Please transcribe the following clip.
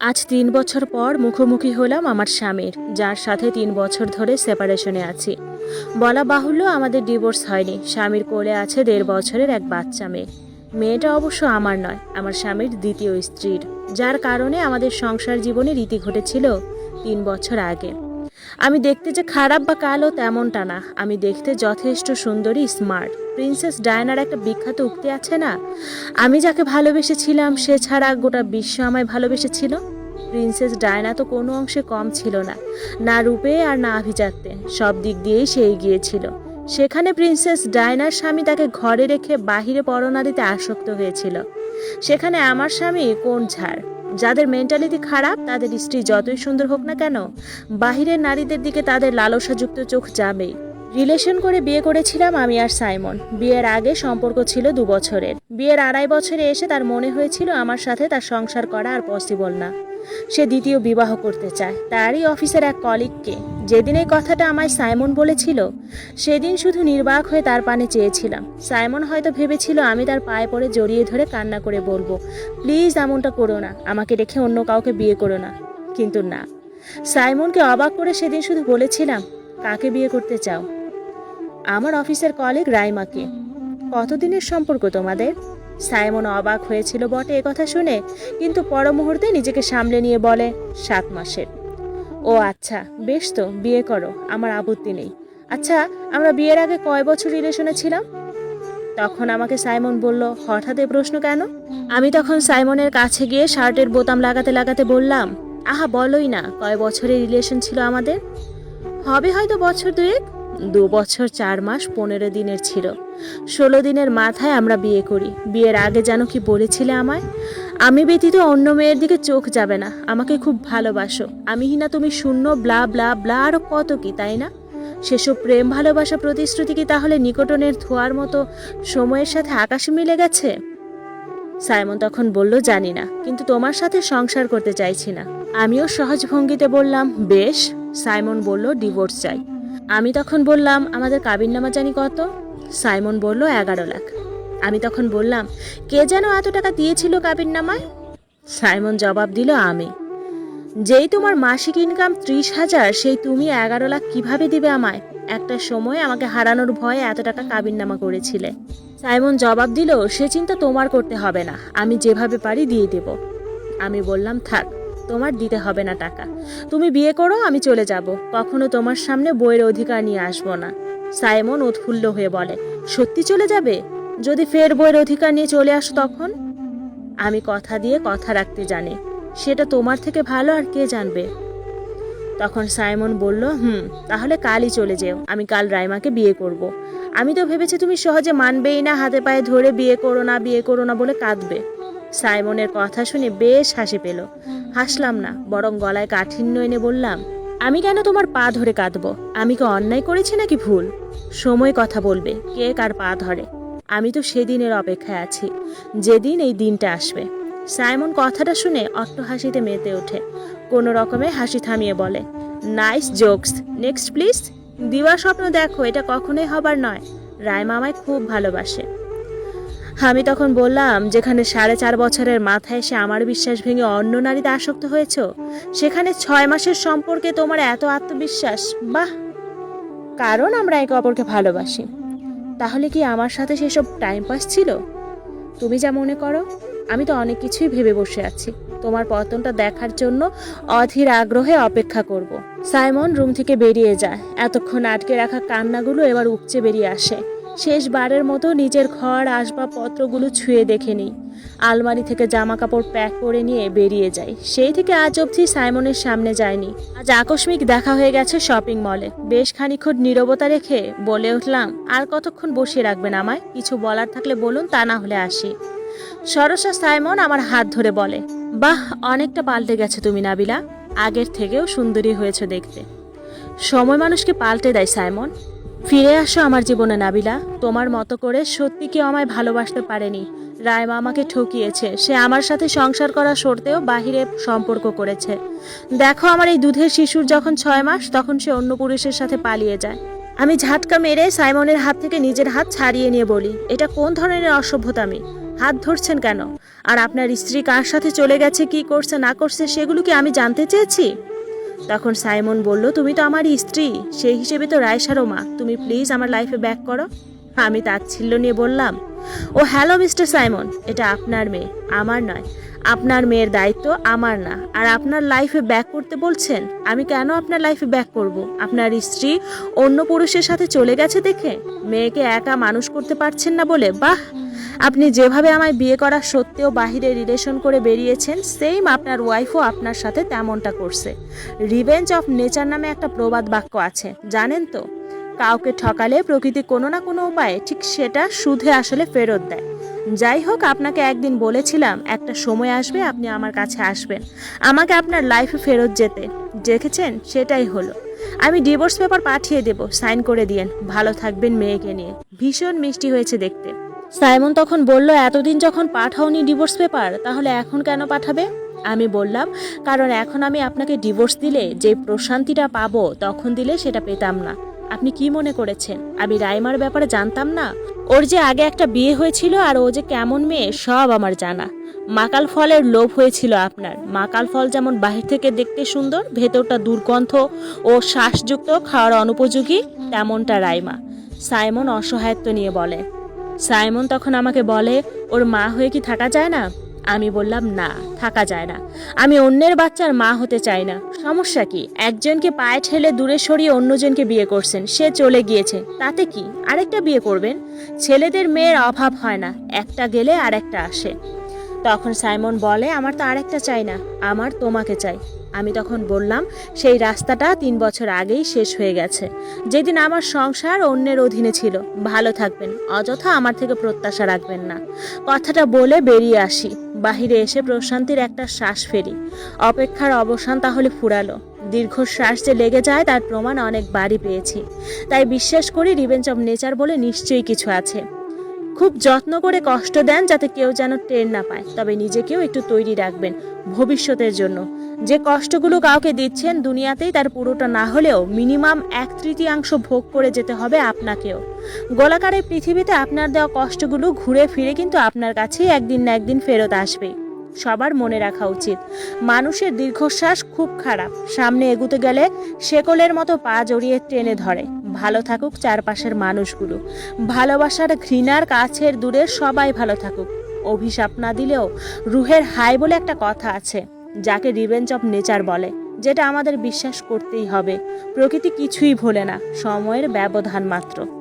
আজ তিন বছর পর মুখোমুখি হলাম আমার স্বামীর, যার সাথে তিন বছর ধরে সেপারেশনে আছি। বলা বাহুল্য আমাদের ডিভোর্স হয়নি। স্বামীর কোলে আছে দেড় বছরের এক বাচ্চা মেয়ে। মেয়েটা অবশ্য আমার নয়, আমার স্বামীর দ্বিতীয় স্ত্রীর, যার কারণে আমাদের সংসার জীবনে রীতি ঘটেছিল তিন বছর আগে। আমি দেখতে যে খারাপ বা কালো তেমনটা না। আমি দেখতে যথেষ্ট সুন্দরী স্মার্ট প্রিন্সেস ডায়নার একটা বিখ্যাত উক্তি আছে না? আমি যাকে ভালোবেসেছিলাম, সে ছাড়া গোটা বিশ্ব আমায় ভালোবেসেছিল? প্রিন্সেস ডায়না তো কোনো অংশে কম ছিল না। না রূপে আর না আভিজাত্যে। সব দিক দিয়েই সে এগিয়েছিল সেখানে প্রিন্সেস ডায়নার স্বামী তাকে ঘরে রেখে বাহিরে পরনারীতে আসক্ত হয়েছিল। সেখানে আমার স্বামী কোন ঝাড়? যাদের মেন্টালিটি খারাপ, তাদের স্ত্রী যতই সুন্দর হোক না কেন, বাহিরের নারীদের দিকে তাদের লালসাযুক্ত চোখ যাবেই। রিলেশন করে বিয়ে করেছিলাম আমি আর সাইমন। বিয়ের আগে সম্পর্ক ছিল দু বছরের। বিয়ের আড়াই বছরে এসে তার মনে হয়েছিল আমার সাথে তার সংসার করা আর পসিবল না। সে দ্বিতীয় বিবাহ করতে চায়। তারই অফিসের এক কলিগকে যেদিন এই কথাটা আমায় সাইমন বলেছিল, সেদিন শুধু নির্বাক হয়ে তার পানে চেয়েছিলাম। সাইমন হয়তো ভেবেছিল আমি তার পায়ে পড়ে জড়িয়ে ধরে কান্না করে বলব, প্লিজ এমনটা করো না। আমাকে রেখে অন্য কাউকে বিয়ে করো না। কিন্তু না। সাইমনকে অবাক করে সেদিন শুধু বলেছিলাম, কাকে বিয়ে করতে চাও? আমার অফিসের কলিগ রাইমাকে। কতদিনের সম্পর্ক তোমাদের? সাইমন অবাক হয়েছিল বটে কথা শুনে, কিন্তু পর মুহূর্তে নিজেকে সামলে নিয়ে বলে, সাত মাসের। ও আচ্ছা বেশ তো, বিয়ে করো, আমার আপত্তি নেই। আচ্ছা আমরা বিয়ের আগে কয় বছর রিলেশনে ছিলাম? তখন আমাকে সাইমন বলল, হঠাৎ প্রশ্ন কেন? আমি তখন সাইমনের কাছে গিয়ে শার্টের বোতাম লাগাতে লাগাতে বললাম, আহা বলোই না, কয় বছরের রিলেশন ছিল আমাদের? হবে হয়তো বছর দুয়েক। দু বছর চার মাস পনেরো দিনের ছিল। ষোলো দিনের মাথায় আমরা বিয়ে করি। বিয়ের আগে যেন কি বলেছিলে আমায়? আমি ব্যতীত অন্য মেয়ের দিকে চোখ যাবে না। আমাকে খুব ভালোবাসো। আমি না তুমি শূন্য, ব্লা ব্লা ব্লা আরও কত কি, তাই না? সেসব প্রেম, ভালোবাসা প্রতিশ্রুতি কি তাহলে নিকটনের ধোয়ার মতো সময়ের সাথে আকাশে মিলে গেছে? সাইমন তখন বলল, জানি না। কিন্তু তোমার সাথে সংসার করতে চাইছি না। আমিও সহজ ভঙ্গিতে বললাম, বেশ। সাইমন বলল, ডিভোর্স চাই। আমি তখন বললাম, আমাদের কাবিন নামা জানি কত? সাইমন বলল, এগারো লাখ। আমি তখন বললাম, কে যেন এত টাকা দিয়েছিল কাবিননামায় সাইমন জবাব দিল, আমি। যেই তোমার মাসিক ইনকাম ত্রিশ হাজার, সেই তুমি এগারো লাখ কীভাবে দিবে আমায়? একটা সময় আমাকে হারানোর ভয়ে এত টাকা কাবিননামা করেছিলে। সাইমন জবাব দিল, সে চিন্তা তোমার করতে হবে না। আমি যেভাবে পারি দিয়ে দেব। আমি বললাম, থাক। তোমার দিতে হবে না টাকা। তুমি বিয়ে করো, আমি চলে যাব। কখনো তোমার সামনে বইয়ের অধিকার নিয়ে আসব না। সাইমন উৎফুল্ল হয়ে বলে, সত্যি চলে যাবে? যদি ফের বইয়ের অধিকার নিয়ে চলে আসো তখন? আমি কথা দিয়ে কথা রাখতে জানি, সেটা তোমার থেকে ভালো আর কে জানবে? তখন সাইমন বলল, হুম, তাহলে কালই চলে যেও, আমি কাল রাইমাকে বিয়ে করব। আমি তো ভেবেছি তুমি সহজে মানবেই না, হাতে পায়ে ধরে বিয়ে করো না, বিয়ে করো না বলে কাঁদবে। সাইমনের কথা শুনে বেশ হাসি পেল। হাসলাম না, বরং গলায় কাঠিন্য এনে বললাম, আমি কেন তোমার পা ধরে কাঁদবো? আমি কি অন্যায় করেছি নাকি ভুল? সময় কথা বলবে, কে কার পা ধরে? আমি তো সেদিনের অপেক্ষায় আছি, যেদিন এই দিনটা আসবে। সাইমন কথাটা শুনে অট্ট হাসিতে মেতে ওঠে, কোনো রকমে হাসি থামিয়ে বলে, নাইস জোকস, নেক্সট প্লিজ। দিবা স্বপ্ন দেখো, এটা কখনোই হবার নয়। রায়মা আমায় খুব ভালোবাসে। আমি তখন বললাম, যেখানে সাড়ে চার বছরের মাথায় এসে আমার বিশ্বাস ভেঙে অন্য নারীতে আসক্ত হয়েছ, সেখানে ছয় মাসের সম্পর্কে তোমার এত আত্মবিশ্বাস, বাহ! কারণ আমরা একে অপরকে ভালোবাসি। তাহলে কি আমার সাথে সেসব টাইম পাস ছিল? তুমি যা মনে করো, আমি তো অনেক কিছুই ভেবে বসে আছি। তোমার পতনটা দেখার জন্য অধীর আগ্রহে অপেক্ষা করব। সাইমন রুম থেকে বেরিয়ে যায়। এতক্ষণ আটকে রাখা কান্নাগুলো এবার উপচে বেরিয়ে আসে। শেষবারের মতো নিজের ঘর, আসবাবপত্রগুলো ছুঁয়ে দেখে নিই। আলমারি থেকে জামা কাপড় প্যাক করে নিয়ে বেরিয়ে যাই সেই থেকে আজ অবধি সাইমনের সামনে যায়নি। আজ আকস্মিক দেখা হয়ে গেছে শপিং মলে। বেশ খানিক্ষণ নীরবতা রেখে বলে উঠলাম, আর কতক্ষণ বসিয়ে রাখবেন আমায়? কিছু বলার থাকলে বলুন, তা না হলে আসি। সরসা সাইমন আমার হাত ধরে বলে, বাহ, অনেকটা পাল্টে গেছে তুমি নাবিলা। আগের থেকেও সুন্দরী হয়েছে দেখতে। সময় মানুষকে পাল্টে দেয় সাইমন। ফিরে আসো আমার জীবনে, নাবিলা। তোমার মতো করে সত্যি কেউ আমায় ভালোবাসতে পারেনি। রায়মা আমাকে ঠকিয়েছে। সে আমার সাথে সংসার করা সরতেও বাহিরে সম্পর্ক করেছে। দেখো আমার এই দুধের শিশুর যখন ছয় মাস, তখন সে অন্য পুরুষের সাথে পালিয়ে যায়। আমি ঝাটকা মেরে সাইমনের হাত থেকে নিজের হাত ছাড়িয়ে নিয়ে বলি, এটা কোন ধরনের অসভ্যতামি হাত ধরছেন কেন? আর আপনার স্ত্রী কার সাথে চলে গেছে, কি করছে, না করছে, সেগুলো কি আমি জানতে চেয়েছি? তখন সাইমন বলল, তুমি তো আমার স্ত্রী, সেই হিসেবে তো রায়সারও মা। তুমি প্লিজ আমার লাইফে ব্যাক করো। আমি তাচ্ছিল্য নিয়ে বললাম, ও হ্যালো মিস্টার সাইমন, এটা আপনার মেয়ে, আমার নয়। আপনার মেয়ের দায়িত্ব আমার না। আর আপনার লাইফে ব্যাক করতে বলছেন, আমি কেন আপনার লাইফে ব্যাক করব? আপনার স্ত্রী অন্য পুরুষের সাথে চলে গেছে দেখে? মেয়েকে একা মানুষ করতে পারছেন না বলে, বাহ! আপনি যেভাবে আমায় বিয়ে করা সত্ত্বেও বাহিরে রিলেশন করে বেরিয়েছেন, সেম আপনার ওয়াইফও আপনার সাথে তেমনটা করছে। রিভেঞ্জ অফ নেচার নামে একটা প্রবাদ বাক্য আছে, জানেন তো? কাউকে ঠকালে প্রকৃতি কোনো না কোনো উপায়ে ঠিক সেটা সুধে আসলে ফেরত দেয়। যাই হোক, আপনাকে একদিন বলেছিলাম, একটা সময় আসবে আপনি আমার কাছে আসবেন। আমাকে আপনার লাইফে ফেরত যেতে। দেখেছেন? সেটাই হলো। আমি ডিভোর্স পেপার পাঠিয়ে দেব সাইন করে দিয়েন। ভালো থাকবেন মেয়েকে নিয়ে। ভীষণ মিষ্টি হয়েছে দেখতে। সাইমন তখন বলল, এতদিন যখন পাঠাওনি ডিভোর্স পেপার, তাহলে এখন কেন পাঠাবে? আমি বললাম, কারণ এখন আমি আপনাকে ডিভোর্স দিলে, যে প্রশান্তিটা পাবো, তখন দিলে সেটা পেতাম না। আপনি কি মনে করেছেন? আমি রাইমার ব্যাপারে জানতাম না? ওর যে আগে একটা বিয়ে হয়েছিল আর ও যে কেমন মেয়ে, সব আমার জানা। মাকাল ফলের লোভ হয়েছিল আপনার। মাকাল ফল যেমন বাহির থেকে দেখতে সুন্দর, ভেতরটা দুর্গন্ধ ও শ্বাসযুক্ত, খাওয়ার অনুপযোগী, তেমনটা রাইমা। সাইমন অসহায়ত্ব নিয়ে বলে সাইমন তখন আমাকে বলে, ওর মা হয়ে কি থাকা যায় না? আমি বললাম, না, থাকা যায় না। আমি অন্যের বাচ্চার মা হতে চাই না। সমস্যা কি? একজনকে পায়ে ঠেলে দূরে সরিয়ে অন্যজনকে বিয়ে করছেন। সে চলে গিয়েছে। তাতে কি? আরেকটা বিয়ে করবেন? ছেলেদের মেয়ের অভাব হয় না। একটা গেলে আরেকটা আসে। তখন সাইমন বলে, আমার তো আরেকটা চাই না। আমার তোমাকে চাই। আমি তখন বললাম, সেই রাস্তাটা তিন বছর আগেই শেষ হয়ে গেছে। যেদিন আমার সংসার অন্যের অধীনে ছিল, ভালো থাকবেন, অযথা আমার থেকে প্রত্যাশা রাখবেন না। কথাটা বলে বেরিয়ে আসি। বাহিরে এসে প্রশান্তির একটা শ্বাস ফেরি অপেক্ষার অবসান তাহলে ফুরালো। দীর্ঘশ্বাস যে লেগে যায় তার প্রমাণ অনেক বাড়ি পেয়েছি। তাই বিশ্বাস করি রিভেঞ্জ অব নেচার বলে নিশ্চয়ই কিছু আছে। খুব যত্ন করে কষ্ট দেন যাতে কেউ যেন টের না পায়। তবে নিজেকেও একটু তৈরি রাখবেন ভবিষ্যতের জন্য। যে কষ্টগুলো কাউকে দিচ্ছেন দুনিয়াতেই তার পুরোটা না হলেও মিনিমাম এক তৃতীয়াংশ ভোগ করে যেতে হবে আপনাকেও। গোলাকারের পৃথিবীতে আপনার দেওয়া কষ্টগুলো ঘুরে ফিরে কিন্তু আপনার কাছেই একদিন না একদিন ফেরত আসবে সবার মনে রাখা উচিত। মানুষের দীর্ঘশ্বাস খুব খারাপ। সামনে এগুতে গেলে শেকলের মতো পা জড়িয়ে টেনে ধরে। ভালো থাকুক চারপাশের মানুষগুলো। ভালোবাসার ঘৃণার কাছের দূরের সবাই ভালো থাকুক। অভিশাপ না দিলেও রুহের হাই বলে একটা কথা আছে, যাকে রিভেঞ্জ অফ নেচার বলে, যেটা আমাদের বিশ্বাস করতেই হবে। প্রকৃতি কিছুই ভোলে না, সময়ের ব্যবধান মাত্র।